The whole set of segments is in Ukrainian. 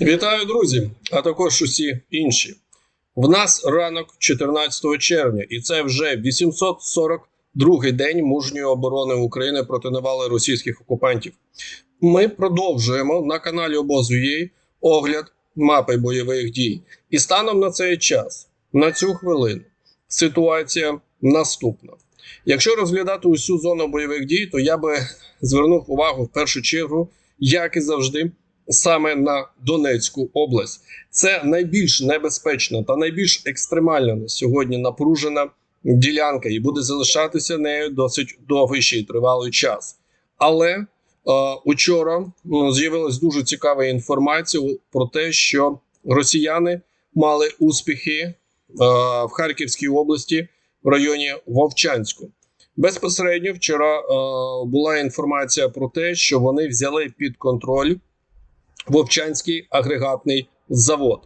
Вітаю, друзі, а також усі інші. В нас ранок 14 червня, і це вже 842-й день мужньої оборони України проти навали російських окупантів. Ми продовжуємо на каналі Обоз.ua огляд мапи бойових дій. І станом на цей час, на цю хвилину, ситуація наступна. Якщо розглядати усю зону бойових дій, то я би звернув увагу в першу чергу, як і завжди, саме на Донецьку область. Це найбільш небезпечна та найбільш екстремальна на сьогодні напружена ділянка, і буде залишатися нею досить довгий ще й тривалий час. Але е, учора з'явилась дуже цікава інформація про те, що росіяни мали успіхи е, в Харківській області в районі Вовчанську. Безпосередньо вчора е, була інформація про те, що вони взяли під контроль Вовчанський агрегатний завод.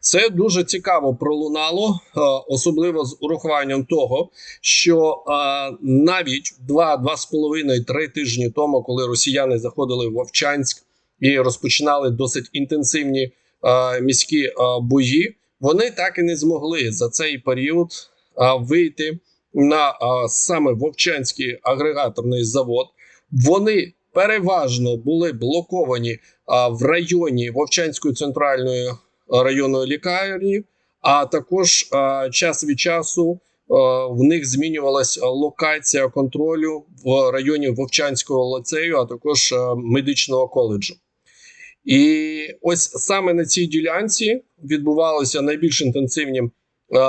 Це дуже цікаво пролунало, е, особливо з урахуванням того, що е, навіть 2-2,5-3 тижні тому, коли росіяни заходили в Вовчанськ і розпочинали досить інтенсивні е, міські бої, вони так і не змогли за цей період вийти на саме Вовчанський агрегаторний завод. Вони переважно були блоковані в районі Вовчанської центральної районної лікарні, а також час від часу в них змінювалася локація контролю в районі Вовчанського ліцею, а також медичного коледжу. І ось саме на цій ділянці відбувалися найбільш інтенсивні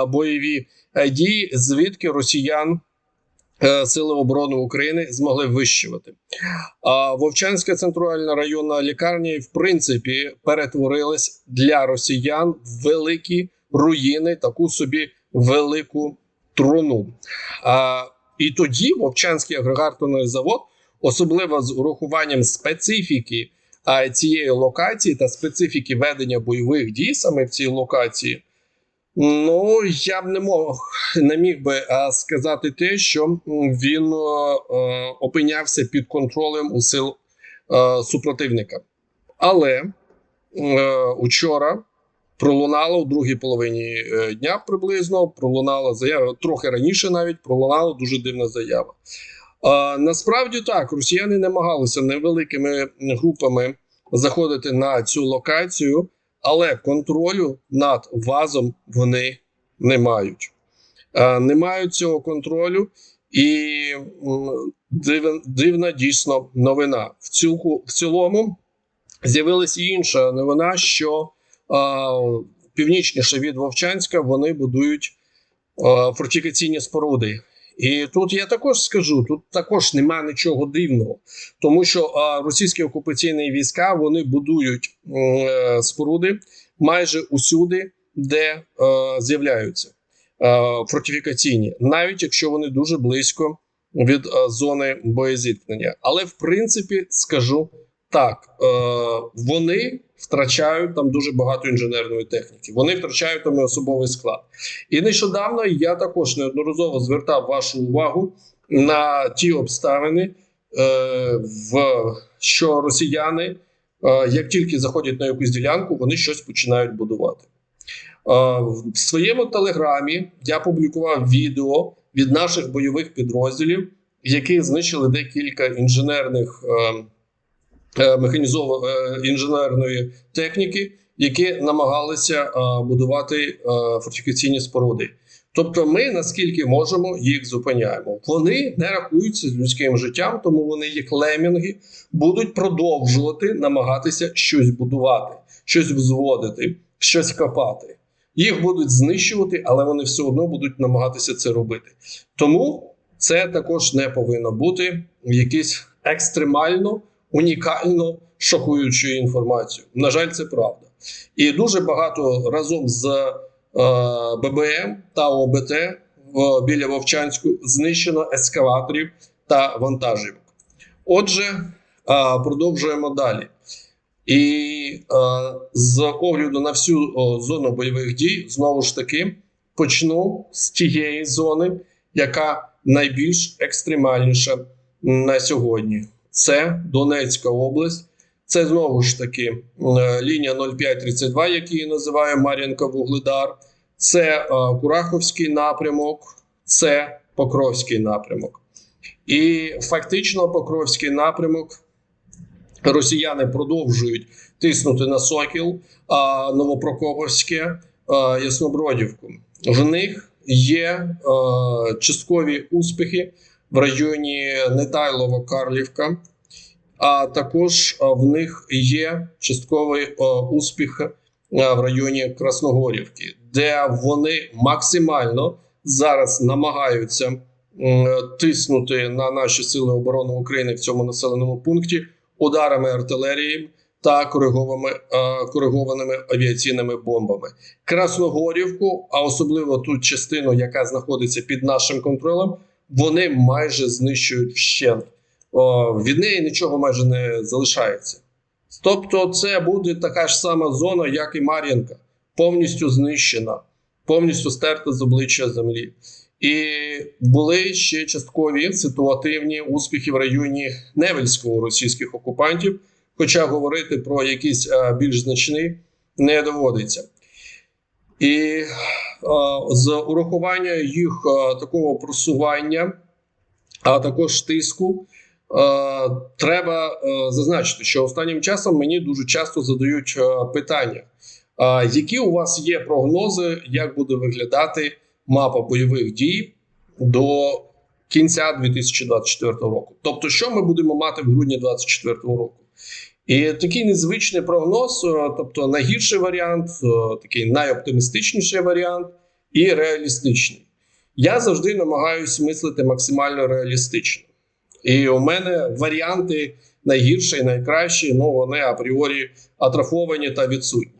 бойові дії, звідки росіян Е, Сили оборони України змогли вищувати. А Вовчанська центральна районна лікарня, в принципі, перетворилась для росіян в великі руїни, таку собі велику труну. А, І тоді Вовчанський агрегаторний завод, особливо з урахуванням специфіки а, цієї локації та специфіки ведення бойових дій саме в цій локації. Ну я б не мог не міг би а, сказати те, що він а, опинявся під контролем у сил супротивника. Але учора пролунало у другій половині е, дня приблизно пролунала заява трохи раніше, навіть пролунала дуже дивна заява. Насправді так, росіяни намагалися невеликими групами заходити на цю локацію але контролю над вазом вони не мають. Не мають цього контролю, і дивна, дійсно новина. В цілку, в цілому з'явилася інша новина, що а, північніше від Вовчанська вони будують а, фортифікаційні споруди. І тут я також скажу: тут також немає нічого дивного, тому що російські окупаційні війська вони будують е, споруди майже усюди, де е, з'являються е, фортифікаційні, навіть якщо вони дуже близько від зони боєзіткнення. Але в принципі скажу так: вони втрачають там дуже багато інженерної техніки. Вони втрачають там і особовий склад. І нещодавно я також неодноразово звертав вашу увагу на ті обставини, е, в що росіяни, е, як тільки заходять на якусь ділянку, вони щось починають будувати. Е, в своєму телеграмі я публікував відео від наших бойових підрозділів, які знищили декілька інженерних. Е, механізованої е, інженерної техніки, які намагалися е, будувати фортифікаційні споруди. Тобто, ми наскільки можемо їх зупиняємо. Вони не рахуються з людським життям, тому вони, як лемінги, будуть продовжувати намагатися щось будувати, щось взводити, щось копати. Їх будуть знищувати, але вони все одно будуть намагатися це робити. Тому це також не повинно бути якийсь екстремально унікально шокуючою інформацією. На жаль, це правда. І дуже багато разом з е, ББМ та ОБТ в, біля Вовчанську знищено ескаваторів та вантажівок. Отже, е, продовжуємо далі. І е, з огляду на всю о, зону бойових дій, знову ж таки, почну з тієї зони, яка найбільш екстремальніша на сьогодні це Донецька область, Це знову ж таки е, лінія 0532, який я називаю Мар'їнка Вугледар. Це е, Кураховський напрямок, це Покровський напрямок. І фактично Покровський напрямок росіяни продовжують тиснути на Сокіл, Новопрокоповське, а, Яснобродівку. В них є е, часткові успіхи в районі Нетайлово-Карлівка, а також в них є частковий успіх в районі Красногорівки, де вони максимально зараз намагаються тиснути на наші сили оборони України в цьому населеному пункті ударами артилерії та коригованими, е, коригованими авіаційними бомбами. Красногорівку, а особливо ту частину, яка знаходиться під нашим контролем, вони майже знищують вщент. О, від неї нічого майже не залишається. Тобто, це буде така ж сама зона, як і Мар'їнка, повністю знищена, повністю стерта з обличчя землі. І були ще часткові ситуативні успіхи в районі Невельського російських окупантів, хоча говорити про якісь е, більш значні не доводиться. І з урахування їх е, такого просування, а також тиску, е, треба е, зазначити, що останнім часом мені дуже часто задають е, питання: е, які у вас є прогнози, як буде виглядати мапа бойових дій до кінця 2024 року? Тобто, що ми будемо мати в грудні 2024 року? І такий незвичний прогноз, е, тобто найгірший варіант, е, такий найоптимістичніший варіант і реалістичний. Я завжди намагаюся мислити максимально реалістично. І у мене варіанти найгірші і найкращі, ну вони апріорі атрофовані та відсутні.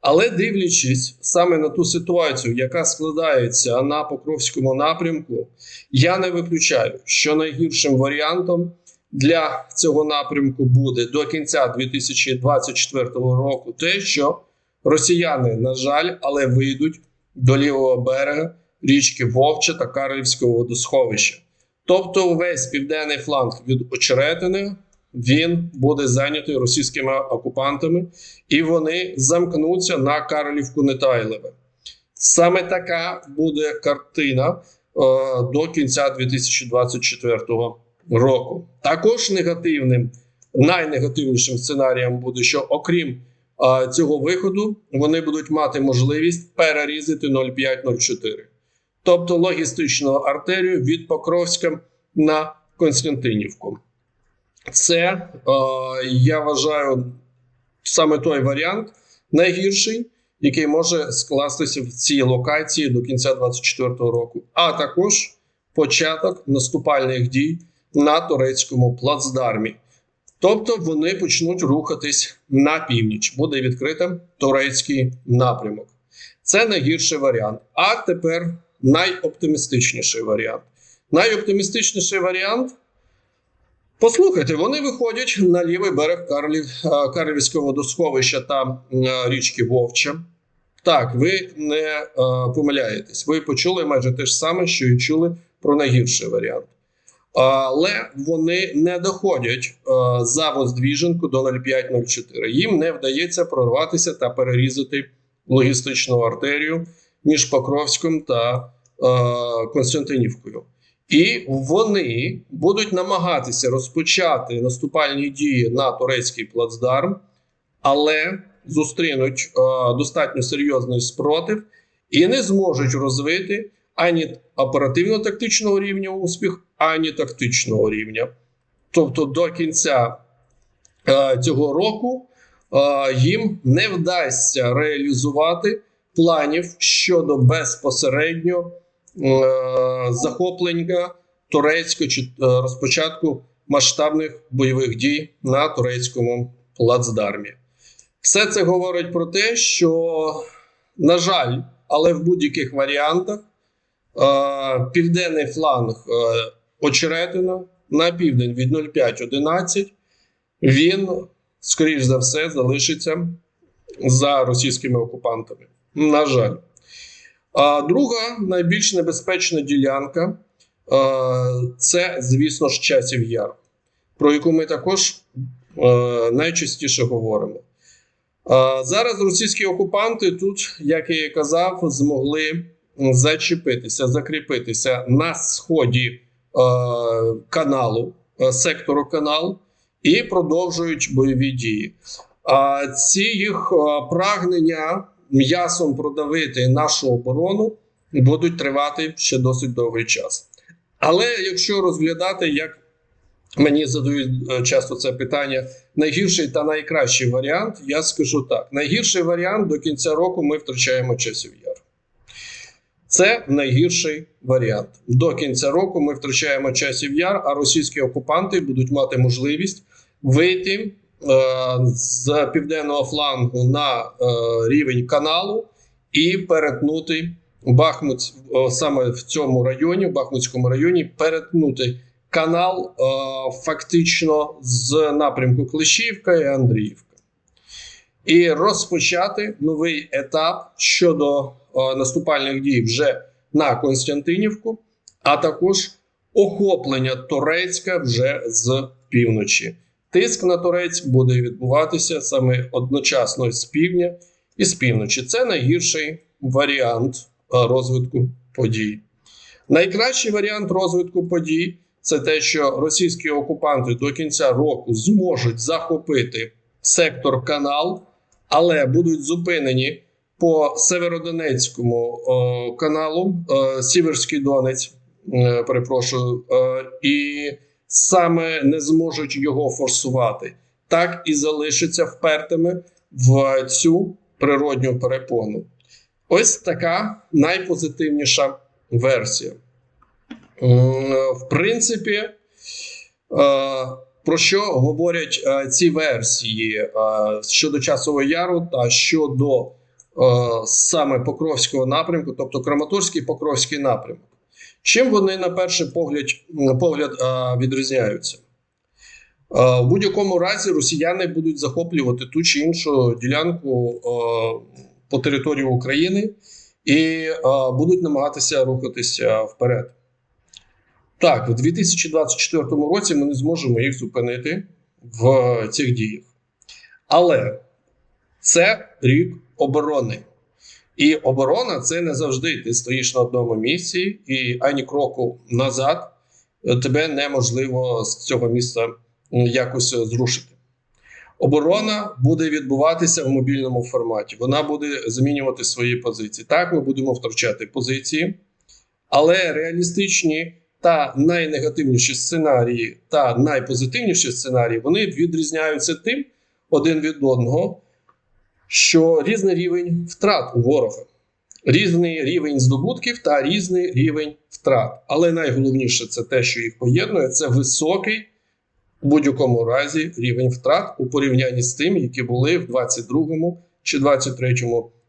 Але дивлячись саме на ту ситуацію, яка складається на Покровському напрямку, я не виключаю, що найгіршим варіантом для цього напрямку буде до кінця 2024 року те, що росіяни, на жаль, але вийдуть до лівого берега річки Вовча та Карлівського водосховища. Тобто, весь південний фланг від Очеретини він буде зайнятий російськими окупантами, і вони замкнуться на Карлівку Нетайлеве. Саме така буде картина е, до кінця 2024 року. Також негативним, найнегативнішим сценарієм буде, що окрім е, цього виходу, вони будуть мати можливість перерізати 0,5-0,4. Тобто логістичну артерію від Покровська на Константинівку. Це, е, я вважаю, саме той варіант найгірший, який може скластися в цій локації до кінця 2024 року, а також початок наступальних дій на турецькому плацдармі. Тобто вони почнуть рухатись на північ, буде відкритим турецький напрямок. Це найгірший варіант. А тепер найоптимістичніший варіант. Найоптимістичніший варіант. Послухайте, вони виходять на лівий берег Карлів, е, Карлівського водосховища та е, річки Вовча. Так, ви не е, помиляєтесь. Ви почули майже те ж саме, що і чули про найгірший варіант. Але вони не доходять е, за Воздвіженку до 0504. Їм не вдається прорватися та перерізати логістичну артерію між Покровськом та е, Константинівкою. І вони будуть намагатися розпочати наступальні дії на турецький плацдарм, але зустрінуть е, достатньо серйозний спротив і не зможуть розвити ані оперативно-тактичного рівня успіх, ані тактичного рівня. Тобто до кінця е, цього року е, їм не вдасться реалізувати планів щодо безпосередньо е, захоплення турецького чи е, розпочатку масштабних бойових дій на турецькому плацдармі. Все це говорить про те, що, на жаль, але в будь-яких варіантах південний фланг е, очеретина на південь від 05.11, він, скоріш за все, залишиться за російськими окупантами. На жаль. А друга найбільш небезпечна ділянка е, це, звісно ж, часів яр, про яку ми також е, найчастіше говоримо. Е, зараз російські окупанти тут, як я і казав, змогли зачепитися, закріпитися на сході е, каналу, е, сектору канал і продовжують бойові дії. А ці їх е, прагнення м'ясом продавити нашу оборону будуть тривати ще досить довгий час. Але якщо розглядати, як мені задають е, часто це питання, найгірший та найкращий варіант, я скажу так: найгірший варіант до кінця року ми втрачаємо часів. Це найгірший варіант. До кінця року ми втрачаємо часів яр, а російські окупанти будуть мати можливість вийти е, з південного флангу на е, рівень каналу і перетнути Бахмут е, саме в цьому районі, в Бахмутському районі, перетнути канал е, фактично з напрямку Клещівка і Андріївка. І розпочати новий етап щодо наступальних дій вже на Константинівку, а також охоплення Торецька вже з півночі. Тиск на Торець буде відбуватися саме одночасно з півдня і з півночі. Це найгірший варіант е, розвитку подій. Найкращий варіант розвитку подій це те, що російські окупанти до кінця року зможуть захопити сектор канал, але будуть зупинені по Северодонецькому о, каналу, о, Сіверський Донець, е, перепрошую, е, і саме не зможуть його форсувати, так і залишаться впертими в цю природню перепону. Ось така найпозитивніша версія. В принципі, е, про що говорять е, ці версії е, щодо часового яру та щодо саме Покровського напрямку, тобто Краматорський Покровський напрямок. Чим вони на перший погляд погляд відрізняються? В будь-якому разі росіяни будуть захоплювати ту чи іншу ділянку по території України і будуть намагатися рухатися вперед. Так, в 2024 році ми не зможемо їх зупинити в цих діях. Але це рік оборони. І оборона це не завжди. Ти стоїш на одному місці, і ані кроку назад тебе неможливо з цього місця якось зрушити. Оборона буде відбуватися в мобільному форматі. Вона буде змінювати свої позиції. Так, ми будемо втрачати позиції, але реалістичні та найнегативніші сценарії та найпозитивніші сценарії вони відрізняються тим один від одного, що різний рівень втрат у ворога, різний рівень здобутків та різний рівень втрат. Але найголовніше це те, що їх поєднує, це високий у будь-якому разі рівень втрат у порівнянні з тим, які були в 22 чи 23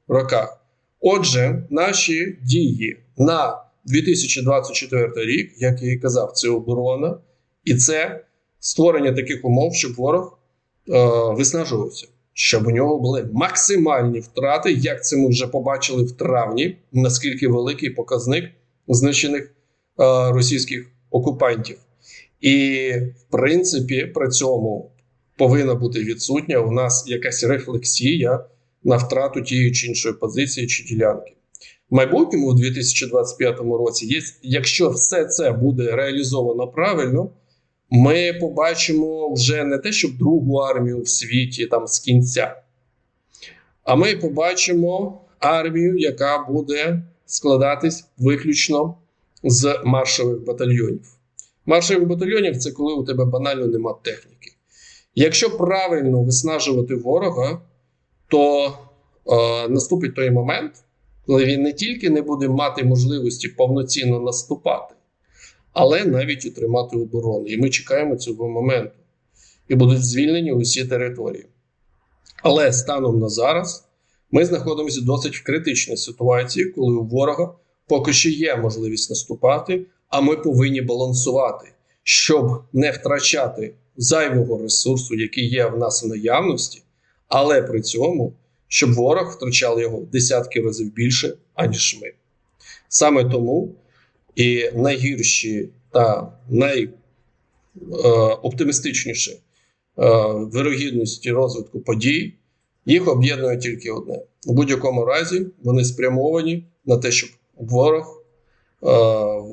роках. Отже, наші дії на 2024 рік, як я і казав, це оборона, і це створення таких умов, щоб ворог е, виснажувався, щоб у нього були максимальні втрати. Як це ми вже побачили в травні, наскільки великий показник знищених е, російських окупантів. І в принципі, при цьому повинна бути відсутня у нас якась рефлексія на втрату тієї чи іншої позиції чи ділянки майбутньому у 2025 році, якщо все це буде реалізовано правильно, ми побачимо вже не те, щоб другу армію в світі там з кінця, а ми побачимо армію, яка буде складатись виключно з маршових батальйонів. Маршових батальйонів це коли у тебе банально нема техніки. Якщо правильно виснажувати ворога, то е, наступить той момент, коли він не тільки не буде мати можливості повноцінно наступати, але навіть утримати оборону. І ми чекаємо цього моменту. І будуть звільнені усі території. Але станом на зараз ми знаходимося досить в критичній ситуації, коли у ворога поки що є можливість наступати, а ми повинні балансувати, щоб не втрачати зайвого ресурсу, який є в нас в наявності, але при цьому щоб ворог втрачав його в десятки разів більше, аніж ми. Саме тому і найгірші та найоптимістичніші вирогідності розвитку подій. Їх об'єднує тільки одне: у будь-якому разі вони спрямовані на те, щоб ворог е,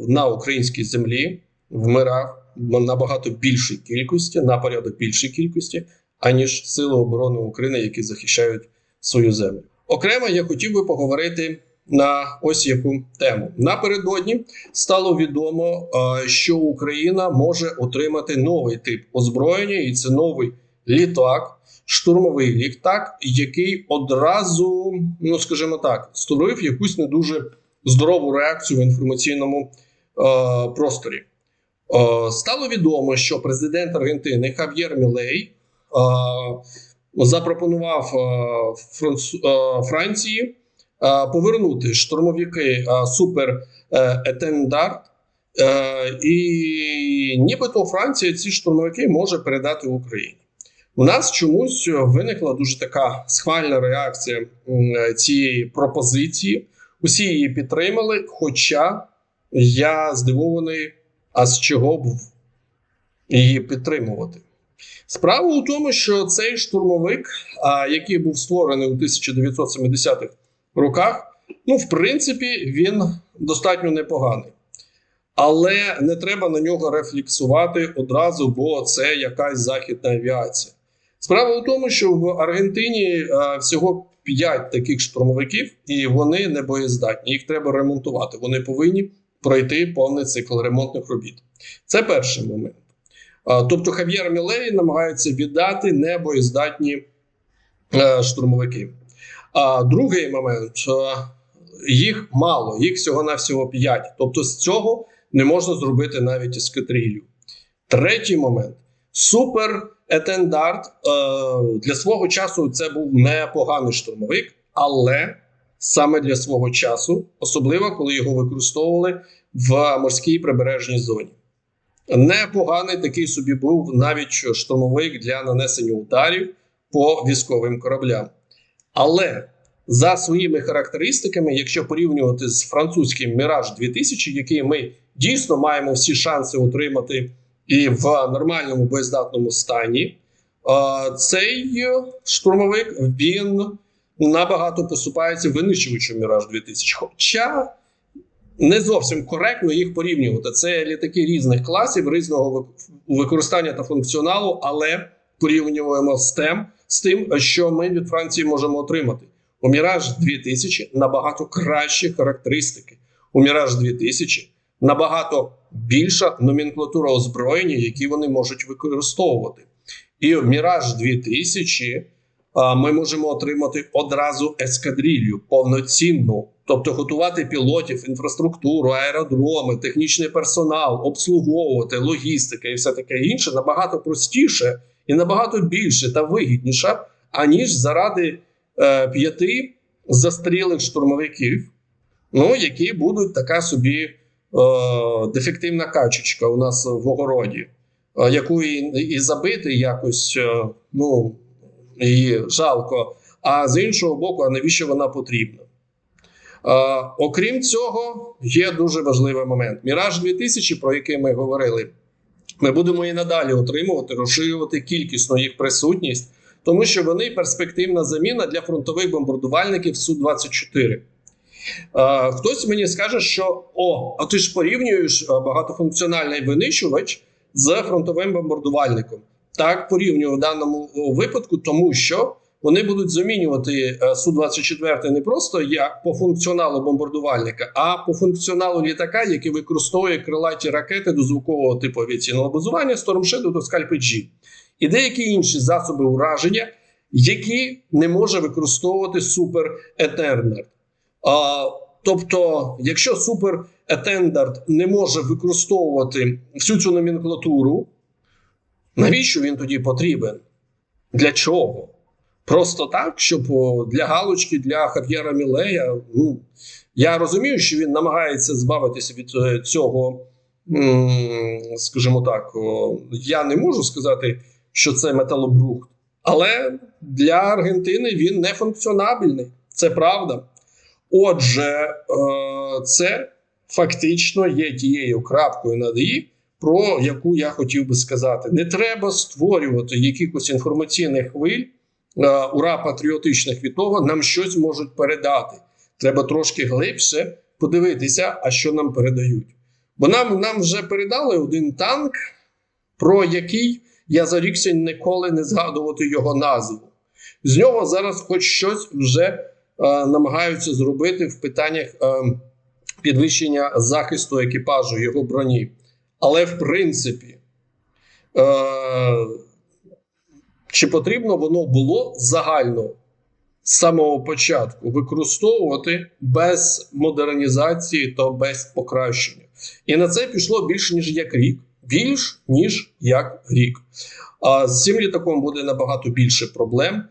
на українській землі в мирах набагато більшій кількості, на порядок більшій кількості, аніж Сили оборони України, які захищають свою землю. Окремо я хотів би поговорити на ось яку тему. Напередодні стало відомо, е, що Україна може отримати новий тип озброєння, і це новий літак. Штурмовий літак, який одразу, ну скажімо так, створив якусь не дуже здорову реакцію в інформаційному е, просторі. Е, стало відомо, що президент Аргентини Хав'єр Мілей е, запропонував е, е, Франції повернути штурмовики е, Супер е, Етендарт. Е, і нібито Франція ці штурмовики може передати Україні. У нас чомусь виникла дуже така схвальна реакція цієї пропозиції. Усі її підтримали. Хоча я здивований, а з чого б її підтримувати. Справа у тому, що цей штурмовик, який був створений у 1970-х роках, ну, в принципі, він достатньо непоганий. Але не треба на нього рефлексувати одразу, бо це якась західна авіація. Справа у тому, що в Аргентині всього 5 таких штурмовиків, і вони не боєздатні. Їх треба ремонтувати. Вони повинні пройти повний цикл ремонтних робіт. Це перший момент. Тобто, Хав'єр Мілей намагається віддати небоєздатні е, штурмовики. А другий момент їх мало, їх всього-навсього 5. Тобто, з цього не можна зробити навіть ескадрилью. Третій момент супер етендарт е, для свого часу це був непоганий штурмовик, але саме для свого часу, особливо коли його використовували в морській прибережній зоні. Непоганий такий собі був навіть штурмовик для нанесення ударів по військовим кораблям. Але за своїми характеристиками, якщо порівнювати з французьким Міраж 2000, який ми дійсно маємо всі шанси отримати і в нормальному боєздатному стані, цей штурмовик він набагато поступається винищувачем Міраж 2000. Хоча не зовсім коректно їх порівнювати. Це літаки різних класів, різного використання та функціоналу, але порівнюємо з тим, з тим, що ми від Франції можемо отримати. У Міраж 2000 набагато кращі характеристики. У Міраж 2000 набагато більша номенклатура озброєння, які вони можуть використовувати. І в Міраж 2000 ми можемо отримати одразу ескадрилью повноцінну, тобто готувати пілотів, інфраструктуру, аеродроми, технічний персонал, обслуговувати логістика і все таке інше набагато простіше і набагато більше та вигідніше, аніж заради е, п'яти застрілих штурмовиків, ну які будуть така собі е, дефективна качечка у нас в огороді, е, яку і, і забити якось е, ну її жалко. А з іншого боку, а навіщо вона потрібна? Е, окрім цього, є дуже важливий момент. Міраж 2000, про який ми говорили, ми будемо і надалі отримувати, розширювати кількісно їх присутність, тому що вони перспективна заміна для фронтових бомбардувальників Су-24. Е, хтось мені скаже, що о, а ти ж порівнюєш багатофункціональний винищувач з фронтовим бомбардувальником. Так порівнюю в даному випадку, тому що вони будуть замінювати е, су 24 не просто як по функціоналу бомбардувальника, а по функціоналу літака, який використовує крилаті ракети до звукового типу авіаційного базування Shadow до Scalp-G. і деякі інші засоби ураження, які не може використовувати Супер Етернер. Тобто, якщо Супер Етендард не може використовувати всю цю номенклатуру. Навіщо він тоді потрібен? Для чого? Просто так, щоб для галочки, для Хав'єра Мілея. Ну, Я розумію, що він намагається збавитися від е, цього, скажімо так, я не можу сказати, що це металобрухт, але для Аргентини він не функціонабельний. Це правда. Отже, е, це фактично є тією крапкою над «і», про яку я хотів би сказати: не треба створювати якихось інформаційних хвиль, ура патріотичних від того, нам щось можуть передати. Треба трошки глибше подивитися, а що нам передають. Бо нам, нам вже передали один танк, про який я зарікся ніколи не згадувати його назву. З нього зараз хоч щось вже е, намагаються зробити в питаннях е, підвищення захисту екіпажу його броні. Але в принципі, е, чи потрібно воно було загально з самого початку використовувати без модернізації та без покращення? І на це пішло більш ніж як рік. Більш ніж як рік. А з цим літаком буде набагато більше проблем.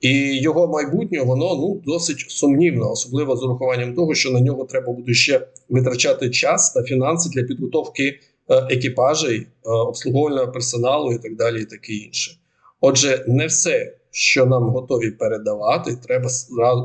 І його майбутнє воно ну досить сумнівно, особливо з урахуванням того, що на нього треба буде ще витрачати час та фінанси для підготовки е, екіпажей, е, обслуговувального персоналу і так далі, і таке інше. Отже, не все, що нам готові передавати, треба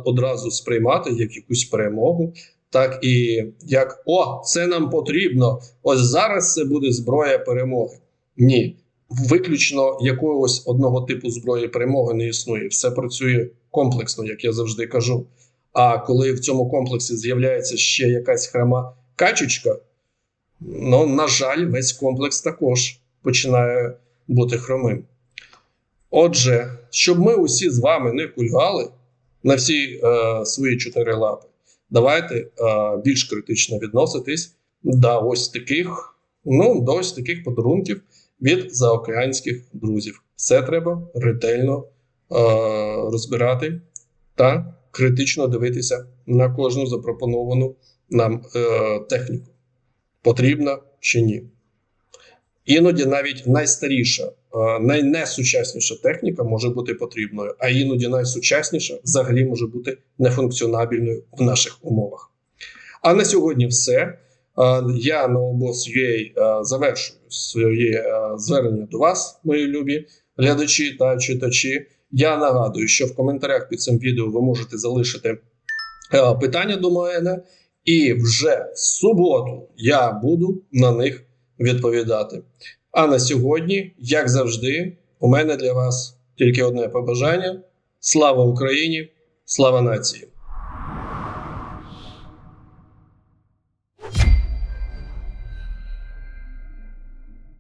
одразу сприймати як якусь перемогу, так і як о, це нам потрібно. Ось зараз це буде зброя перемоги. Ні, виключно якогось одного типу зброї перемоги не існує. Все працює комплексно, як я завжди кажу. А коли в цьому комплексі з'являється ще якась храма качечка, ну, на жаль, весь комплекс також починає бути хромим. Отже, щоб ми усі з вами не кульгали на всі е, свої чотири лапи, давайте е, більш критично відноситись до ось таких, ну, до ось таких подарунків від заокеанських друзів. Все треба ретельно е, розбирати та критично дивитися на кожну запропоновану нам е, техніку. Потрібна чи ні. Іноді навіть найстаріша, е, найнесучасніша техніка може бути потрібною, а іноді найсучасніша взагалі може бути нефункціонабельною в наших умовах. А на сьогодні все. Е, Я на обоз.ua е, завершую своє звернення до вас, мої любі глядачі та читачі. Я нагадую, що в коментарях під цим відео ви можете залишити питання до мене, і вже в суботу я буду на них відповідати. А на сьогодні, як завжди, у мене для вас тільки одне побажання: слава Україні, слава нації!